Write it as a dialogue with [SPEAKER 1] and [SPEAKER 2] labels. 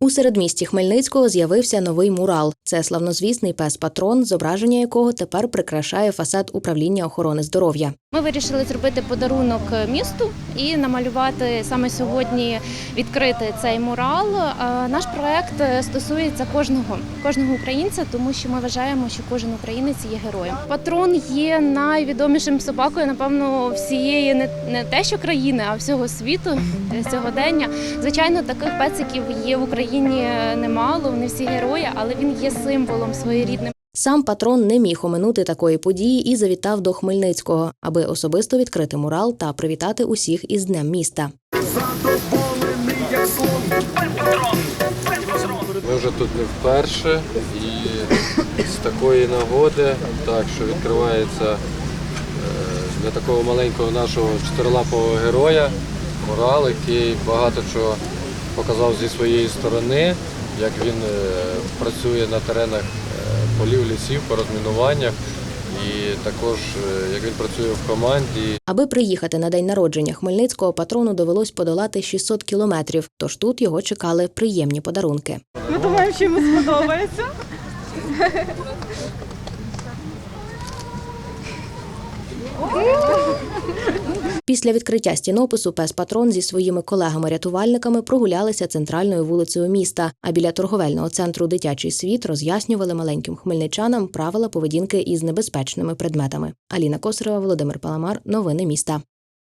[SPEAKER 1] У середмісті Хмельницького з'явився новий мурал. Це славнозвісний пес-патрон, зображення якого тепер прикрашає фасад управління охорони здоров'я.
[SPEAKER 2] Ми вирішили зробити подарунок місту і намалювати саме сьогодні відкрити цей мурал. Наш проект стосується кожного кожного українця, тому що ми вважаємо, що кожен українець є героєм. Патрон є найвідомішим собакою, напевно, всієї не, те, що країни, а всього світу е, сьогодення. Звичайно, таких пециків є в Україні немало. Вони всі герої, але він є символом своєрідним.
[SPEAKER 1] Сам патрон не міг оминути такої події і завітав до Хмельницького, аби особисто відкрити мурал та привітати усіх із Днем міста.
[SPEAKER 3] Ми вже тут не вперше, і з такої нагоди, так що відкривається е, для такого маленького нашого чотирилапого героя мурал, який багато чого показав зі своєї сторони, як він е, працює на теренах е, полів, лісів, по розмінуваннях, і також е, як він працює в команді.
[SPEAKER 1] Аби приїхати на день народження Хмельницького, патрону довелось подолати 600 кілометрів. Тож тут його чекали приємні подарунки.
[SPEAKER 4] Ми думаємо, що йому сподобається.
[SPEAKER 1] Після відкриття стінопису пес патрон зі своїми колегами-рятувальниками прогулялися центральною вулицею міста. А біля торговельного центру Дитячий світ роз'яснювали маленьким хмельничанам правила поведінки із небезпечними предметами. Аліна Косарева, Володимир Паламар. Новини міста.